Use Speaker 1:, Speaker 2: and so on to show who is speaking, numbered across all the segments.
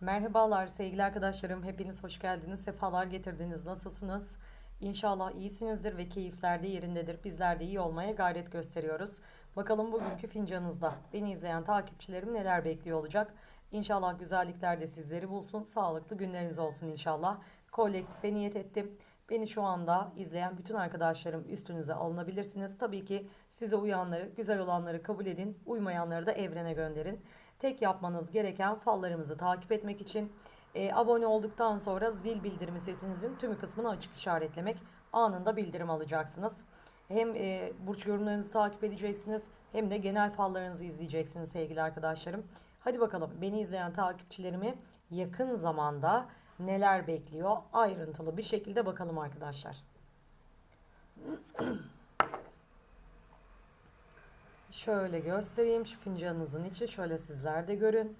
Speaker 1: Merhabalar sevgili arkadaşlarım. Hepiniz hoş geldiniz. Sefalar getirdiniz. Nasılsınız? İnşallah iyisinizdir ve keyifler de yerindedir. Bizler de iyi olmaya gayret gösteriyoruz. Bakalım bugünkü fincanınızda beni izleyen takipçilerim neler bekliyor olacak? İnşallah güzellikler de sizleri bulsun. Sağlıklı günleriniz olsun inşallah. Kolektife niyet ettim. Beni şu anda izleyen bütün arkadaşlarım üstünüze alınabilirsiniz. Tabii ki size uyanları, güzel olanları kabul edin. Uymayanları da evrene gönderin. Tek yapmanız gereken fallarımızı takip etmek için e, abone olduktan sonra zil bildirimi sesinizin tümü kısmını açık işaretlemek. Anında bildirim alacaksınız. Hem e, burç yorumlarınızı takip edeceksiniz hem de genel fallarınızı izleyeceksiniz sevgili arkadaşlarım. Hadi bakalım beni izleyen takipçilerimi yakın zamanda neler bekliyor ayrıntılı bir şekilde bakalım arkadaşlar. Şöyle göstereyim şu fincanınızın içi şöyle sizler de görün.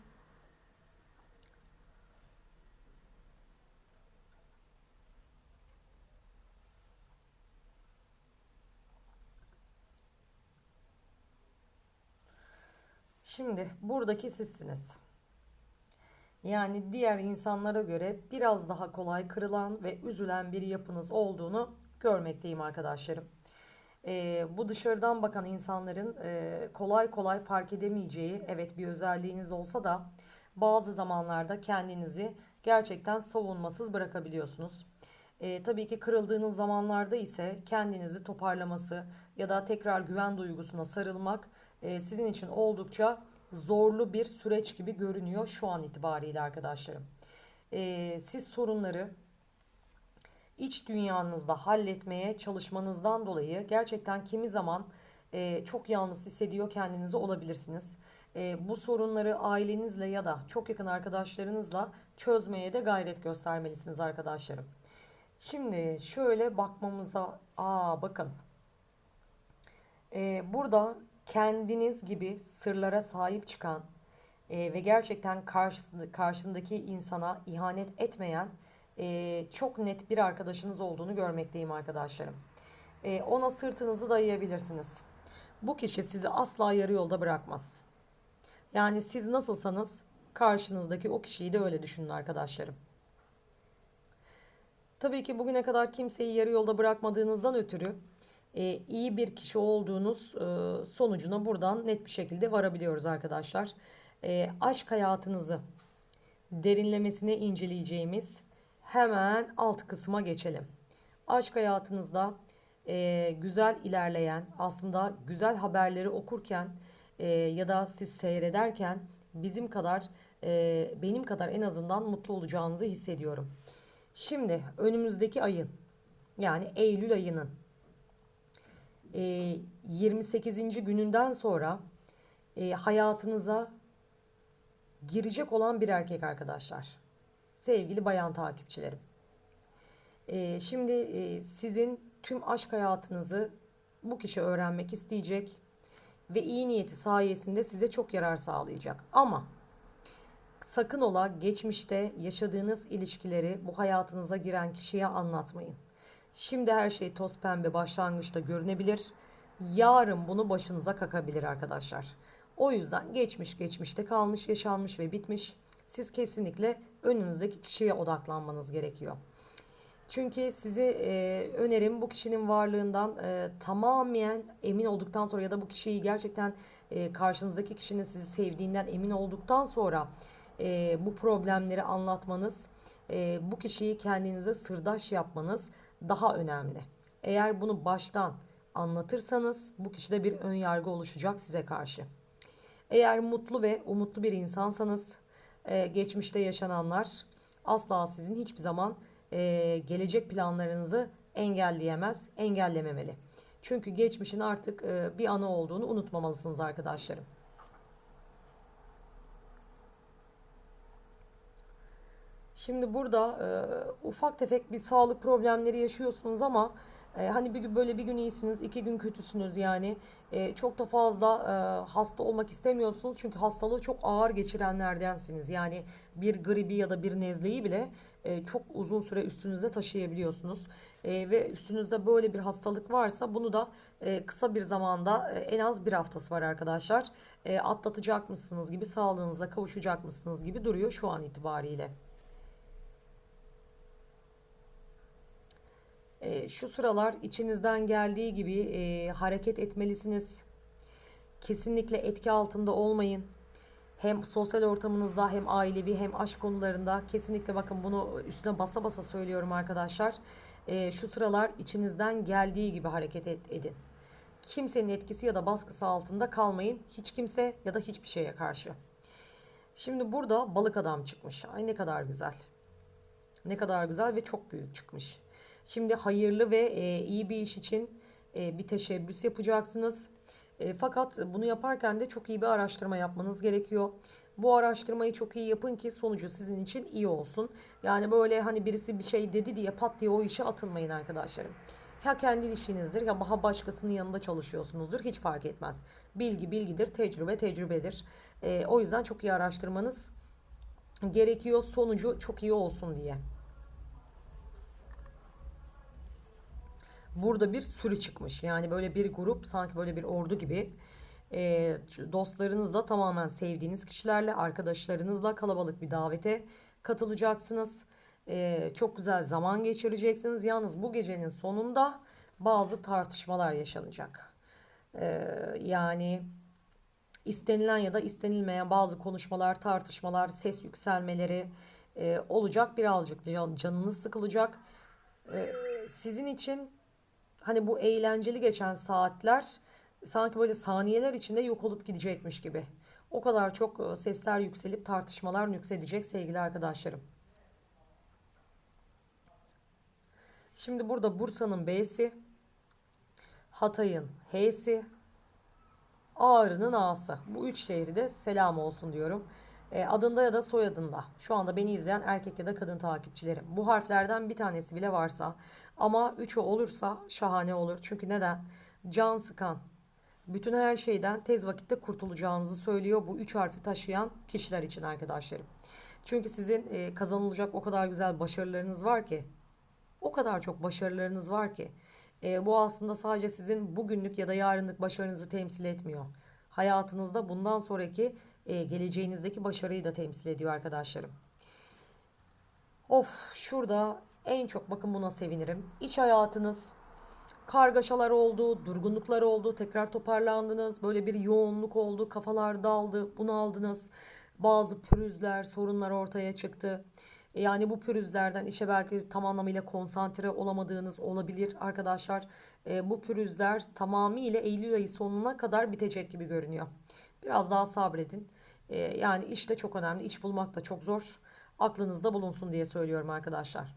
Speaker 1: Şimdi buradaki sizsiniz. Yani diğer insanlara göre biraz daha kolay kırılan ve üzülen bir yapınız olduğunu görmekteyim arkadaşlarım. Ee, bu dışarıdan bakan insanların e, kolay kolay fark edemeyeceği evet bir özelliğiniz olsa da bazı zamanlarda kendinizi gerçekten savunmasız bırakabiliyorsunuz. Ee, tabii ki kırıldığınız zamanlarda ise kendinizi toparlaması ya da tekrar güven duygusuna sarılmak e, sizin için oldukça zorlu bir süreç gibi görünüyor şu an itibariyle arkadaşlarım. Ee, siz sorunları iç dünyanızda halletmeye çalışmanızdan dolayı gerçekten kimi zaman e, çok yalnız hissediyor kendinizi olabilirsiniz. E, bu sorunları ailenizle ya da çok yakın arkadaşlarınızla çözmeye de gayret göstermelisiniz arkadaşlarım. Şimdi şöyle bakmamıza, aa bakın. E, burada kendiniz gibi sırlara sahip çıkan e, ve gerçekten karşısında, karşındaki insana ihanet etmeyen e, çok net bir arkadaşınız olduğunu görmekteyim arkadaşlarım. E, ona sırtınızı dayayabilirsiniz. Bu kişi sizi asla yarı yolda bırakmaz. Yani siz nasılsanız karşınızdaki o kişiyi de öyle düşünün arkadaşlarım. Tabii ki bugüne kadar kimseyi yarı yolda bırakmadığınızdan ötürü e, iyi bir kişi olduğunuz e, sonucuna buradan net bir şekilde varabiliyoruz arkadaşlar. E, aşk hayatınızı derinlemesine inceleyeceğimiz hemen alt kısma geçelim. Aşk hayatınızda e, güzel ilerleyen aslında güzel haberleri okurken e, ya da siz seyrederken bizim kadar e, benim kadar en azından mutlu olacağınızı hissediyorum. Şimdi önümüzdeki ayın yani Eylül ayının e, 28. gününden sonra e, hayatınıza girecek olan bir erkek arkadaşlar. Sevgili bayan takipçilerim. E, şimdi e, sizin tüm aşk hayatınızı bu kişi öğrenmek isteyecek ve iyi niyeti sayesinde size çok yarar sağlayacak. Ama sakın ola geçmişte yaşadığınız ilişkileri bu hayatınıza giren kişiye anlatmayın. Şimdi her şey toz pembe başlangıçta görünebilir. Yarın bunu başınıza kakabilir arkadaşlar. O yüzden geçmiş geçmişte kalmış, yaşanmış ve bitmiş. Siz kesinlikle önünüzdeki kişiye odaklanmanız gerekiyor. Çünkü sizi e, önerim bu kişinin varlığından e, tamamen emin olduktan sonra ya da bu kişiyi gerçekten e, karşınızdaki kişinin sizi sevdiğinden emin olduktan sonra e, bu problemleri anlatmanız, e, bu kişiyi kendinize sırdaş yapmanız daha önemli. Eğer bunu baştan anlatırsanız bu kişide bir ön yargı oluşacak size karşı. Eğer mutlu ve umutlu bir insansanız e, geçmişte yaşananlar asla sizin hiçbir zaman e, gelecek planlarınızı engelleyemez, engellememeli. Çünkü geçmişin artık e, bir anı olduğunu unutmamalısınız arkadaşlarım. Şimdi burada e, ufak tefek bir sağlık problemleri yaşıyorsunuz ama E, hani bir böyle bir gün iyisiniz, iki gün kötüsünüz yani. E, çok da fazla e, hasta olmak istemiyorsunuz çünkü hastalığı çok ağır geçirenlerdensiniz. Yani bir gribi ya da bir nezleyi bile e, çok uzun süre üstünüzde taşıyabiliyorsunuz. E, ve üstünüzde böyle bir hastalık varsa bunu da e, kısa bir zamanda e, en az bir haftası var arkadaşlar. E, atlatacak mısınız gibi sağlığınıza kavuşacak mısınız gibi duruyor şu an itibariyle. E, şu sıralar içinizden geldiği gibi e, hareket etmelisiniz. Kesinlikle etki altında olmayın. Hem sosyal ortamınızda hem ailevi hem aşk konularında kesinlikle bakın bunu üstüne basa basa söylüyorum arkadaşlar. E, şu sıralar içinizden geldiği gibi hareket et, edin. Kimsenin etkisi ya da baskısı altında kalmayın. Hiç kimse ya da hiçbir şeye karşı. Şimdi burada balık adam çıkmış. Ay ne kadar güzel. Ne kadar güzel ve çok büyük çıkmış. Şimdi hayırlı ve e, iyi bir iş için e, bir teşebbüs yapacaksınız. E, fakat bunu yaparken de çok iyi bir araştırma yapmanız gerekiyor. Bu araştırmayı çok iyi yapın ki sonucu sizin için iyi olsun. Yani böyle hani birisi bir şey dedi diye pat diye o işe atılmayın arkadaşlarım. Ya kendi işinizdir ya daha başkasının yanında çalışıyorsunuzdur hiç fark etmez. Bilgi bilgidir, tecrübe tecrübedir. E, o yüzden çok iyi araştırmanız gerekiyor sonucu çok iyi olsun diye. Burada bir sürü çıkmış. Yani böyle bir grup sanki böyle bir ordu gibi. E, dostlarınızla tamamen sevdiğiniz kişilerle, arkadaşlarınızla kalabalık bir davete katılacaksınız. E, çok güzel zaman geçireceksiniz. Yalnız bu gecenin sonunda bazı tartışmalar yaşanacak. E, yani istenilen ya da istenilmeyen bazı konuşmalar, tartışmalar, ses yükselmeleri e, olacak. Birazcık can, canınız sıkılacak. E, sizin için hani bu eğlenceli geçen saatler sanki böyle saniyeler içinde yok olup gidecekmiş gibi. O kadar çok e, sesler yükselip tartışmalar yükselecek sevgili arkadaşlarım. Şimdi burada Bursa'nın B'si, Hatay'ın H'si, Ağrı'nın A'sı. Bu üç şehri de selam olsun diyorum. E, adında ya da soyadında. Şu anda beni izleyen erkek ya da kadın takipçilerim. Bu harflerden bir tanesi bile varsa ama üçü olursa şahane olur. Çünkü neden? Can sıkan, bütün her şeyden tez vakitte kurtulacağınızı söylüyor bu üç harfi taşıyan kişiler için arkadaşlarım. Çünkü sizin e, kazanılacak o kadar güzel başarılarınız var ki, o kadar çok başarılarınız var ki, e, bu aslında sadece sizin bugünlük ya da yarınlık başarınızı temsil etmiyor. Hayatınızda bundan sonraki e, geleceğinizdeki başarıyı da temsil ediyor arkadaşlarım. Of şurada en çok bakın buna sevinirim. İç hayatınız kargaşalar oldu, durgunluklar oldu, tekrar toparlandınız. Böyle bir yoğunluk oldu, kafalar daldı, bunu aldınız. Bazı pürüzler, sorunlar ortaya çıktı. E, yani bu pürüzlerden işe belki tam anlamıyla konsantre olamadığınız olabilir arkadaşlar. E, bu pürüzler tamamıyla Eylül ayı sonuna kadar bitecek gibi görünüyor. Biraz daha sabredin. E, yani iş de çok önemli. İş bulmak da çok zor. Aklınızda bulunsun diye söylüyorum arkadaşlar.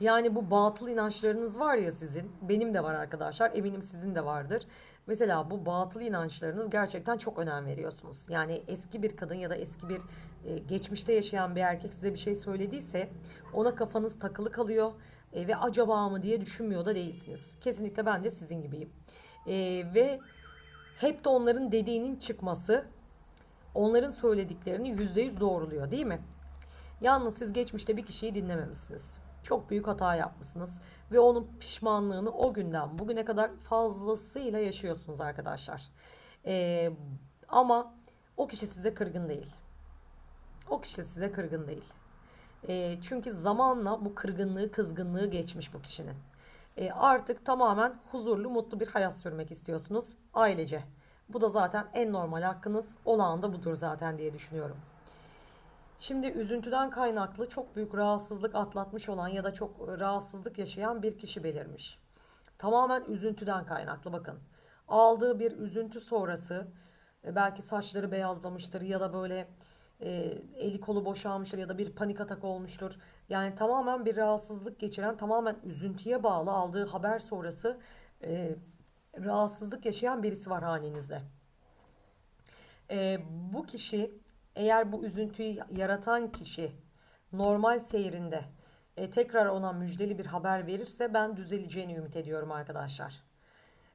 Speaker 1: Yani bu batıl inançlarınız var ya sizin, benim de var arkadaşlar, eminim sizin de vardır. Mesela bu batıl inançlarınız gerçekten çok önem veriyorsunuz. Yani eski bir kadın ya da eski bir e, geçmişte yaşayan bir erkek size bir şey söylediyse ona kafanız takılı kalıyor e, ve acaba mı diye düşünmüyor da değilsiniz. Kesinlikle ben de sizin gibiyim. E, ve hep de onların dediğinin çıkması onların söylediklerini yüzde yüz doğruluyor değil mi? Yalnız siz geçmişte bir kişiyi dinlememişsiniz. Çok büyük hata yapmışsınız ve onun pişmanlığını o günden bugüne kadar fazlasıyla yaşıyorsunuz arkadaşlar. Ee, ama o kişi size kırgın değil. O kişi size kırgın değil. E, çünkü zamanla bu kırgınlığı, kızgınlığı geçmiş bu kişinin. E, artık tamamen huzurlu, mutlu bir hayat sürmek istiyorsunuz ailece. Bu da zaten en normal hakkınız. Olağan da budur zaten diye düşünüyorum. Şimdi üzüntüden kaynaklı çok büyük rahatsızlık atlatmış olan ya da çok rahatsızlık yaşayan bir kişi belirmiş. Tamamen üzüntüden kaynaklı bakın. Aldığı bir üzüntü sonrası e, belki saçları beyazlamıştır ya da böyle e, eli kolu boşalmıştır ya da bir panik atak olmuştur. Yani tamamen bir rahatsızlık geçiren, tamamen üzüntüye bağlı aldığı haber sonrası e, rahatsızlık yaşayan birisi var hanenizde. E, bu kişi eğer bu üzüntüyü yaratan kişi normal seyrinde e, tekrar ona müjdeli bir haber verirse ben düzeleceğini ümit ediyorum arkadaşlar.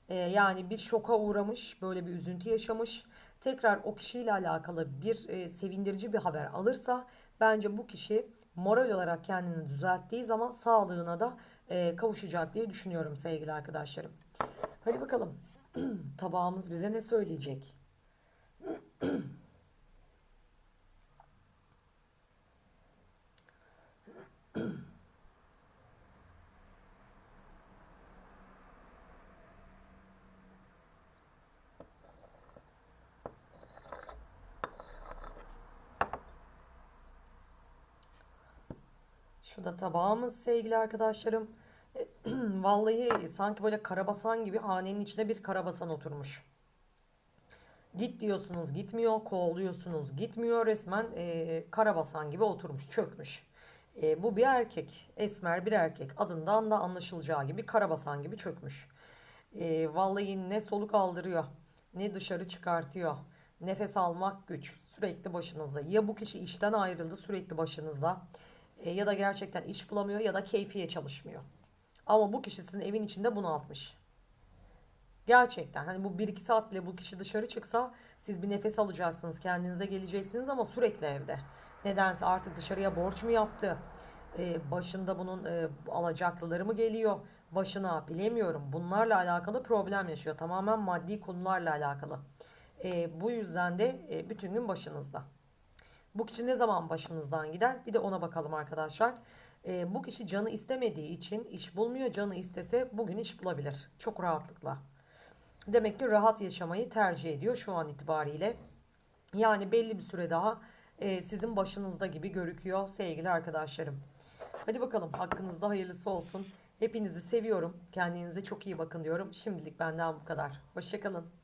Speaker 1: E, yani bir şoka uğramış, böyle bir üzüntü yaşamış. Tekrar o kişiyle alakalı bir e, sevindirici bir haber alırsa bence bu kişi moral olarak kendini düzelttiği zaman sağlığına da e, kavuşacak diye düşünüyorum sevgili arkadaşlarım. Hadi bakalım tabağımız bize ne söyleyecek? Şu da tabağımız sevgili arkadaşlarım. Vallahi sanki böyle karabasan gibi hanenin içine bir karabasan oturmuş. Git diyorsunuz gitmiyor, kovalıyorsunuz gitmiyor. Resmen e, karabasan gibi oturmuş, çökmüş. E, bu bir erkek, esmer bir erkek. Adından da anlaşılacağı gibi karabasan gibi çökmüş. E, vallahi ne soluk aldırıyor, ne dışarı çıkartıyor. Nefes almak güç, sürekli başınızda. Ya bu kişi işten ayrıldı, sürekli başınızda. E, ya da gerçekten iş bulamıyor ya da keyfiye çalışmıyor. Ama bu kişi sizin evin içinde bunaltmış. Gerçekten hani bu bir iki saat bile bu kişi dışarı çıksa siz bir nefes alacaksınız, kendinize geleceksiniz ama sürekli evde. Nedense artık dışarıya borç mu yaptı? Ee, başında bunun e, alacaklıları mı geliyor? Başına bilemiyorum. Bunlarla alakalı problem yaşıyor. Tamamen maddi konularla alakalı. Ee, bu yüzden de e, bütün gün başınızda. Bu kişi ne zaman başınızdan gider? Bir de ona bakalım arkadaşlar. Ee, bu kişi canı istemediği için iş bulmuyor. Canı istese bugün iş bulabilir. Çok rahatlıkla. Demek ki rahat yaşamayı tercih ediyor şu an itibariyle. Yani belli bir süre daha e, sizin başınızda gibi görüküyor sevgili arkadaşlarım. Hadi bakalım hakkınızda hayırlısı olsun. Hepinizi seviyorum. Kendinize çok iyi bakın diyorum. Şimdilik benden bu kadar. Hoşçakalın.